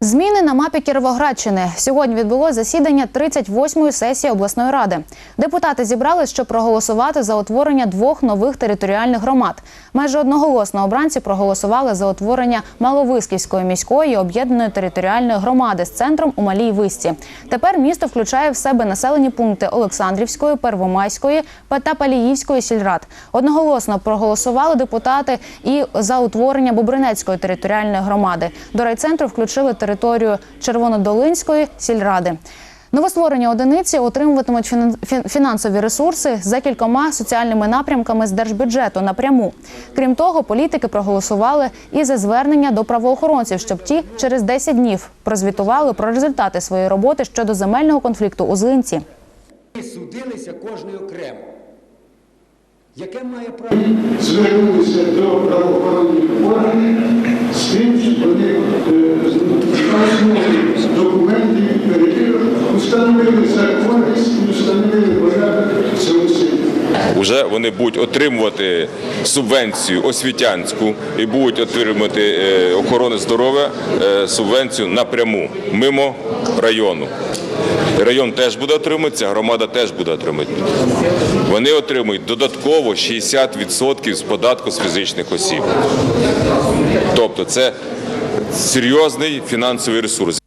Зміни на мапі Кіровоградщини. Сьогодні відбулося засідання 38-ї сесії обласної ради. Депутати зібрались, щоб проголосувати за утворення двох нових територіальних громад. Майже одноголосно обранці проголосували за утворення Маловисківської міської об'єднаної територіальної громади з центром у Малій Висті. Тепер місто включає в себе населені пункти Олександрівської, Первомайської та Паліївської сільрад. Одноголосно проголосували депутати і за утворення Бобринецької територіальної громади. До райцентру включили територію Червонодолинської сільради. Новостворені одиниці отримуватимуть фінансові ресурси за кількома соціальними напрямками з держбюджету напряму. Крім того, політики проголосували і за звернення до правоохоронців, щоб ті через 10 днів прозвітували про результати своєї роботи щодо земельного конфлікту у Злинці. Судилися кожний окремо. Яке має право? звернулися до правоохоронних селі. Уже вони будуть отримувати субвенцію освітянську і будуть отримувати е, охорони здоров'я е, субвенцію напряму мимо району. Район теж буде отримувати, ця громада теж буде отримувати. Вони отримують додатково 60% з податку з фізичних осіб. Тобто це серйозний фінансовий ресурс.